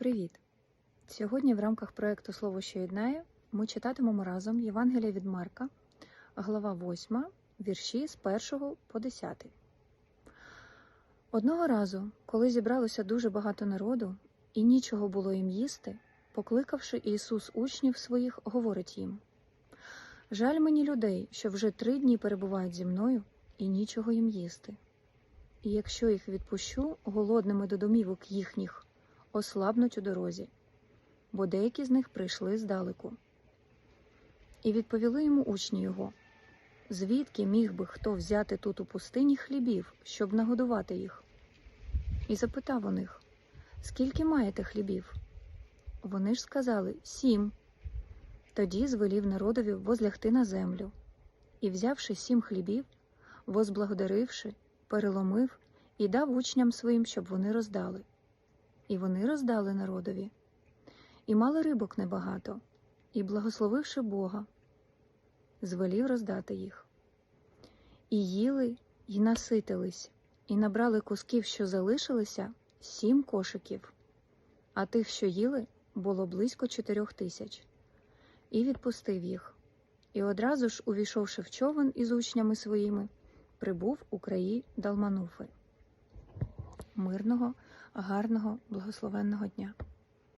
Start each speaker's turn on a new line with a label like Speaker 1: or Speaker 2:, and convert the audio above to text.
Speaker 1: Привіт! Сьогодні в рамках проєкту Слово, що єднає ми читатимемо разом Євангелія від Марка, глава 8, вірші з 1 по 10. Одного разу, коли зібралося дуже багато народу, і нічого було їм їсти, покликавши Ісус учнів своїх, говорить їм: Жаль мені людей, що вже три дні перебувають зі мною, і нічого їм їсти. І якщо їх відпущу голодними до домівок їхніх, ослабнуть у дорозі, бо деякі з них прийшли здалеку. І відповіли йому учні його, звідки міг би хто взяти тут у пустині хлібів, щоб нагодувати їх? І запитав у них, скільки маєте хлібів? Вони ж сказали сім. Тоді звелів народові возлягти на землю, і, взявши сім хлібів, возблагодаривши, переломив і дав учням своїм, щоб вони роздали. І вони роздали народові, і мали рибок небагато, і, благословивши Бога, звелів роздати їх. І їли, і наситились, і набрали кусків, що залишилися, сім кошиків, а тих, що їли, було близько чотирьох тисяч, і відпустив їх. І одразу ж, увійшовши в човен із учнями своїми, прибув у краї Далмануфи. Мирного, гарного, благословенного дня!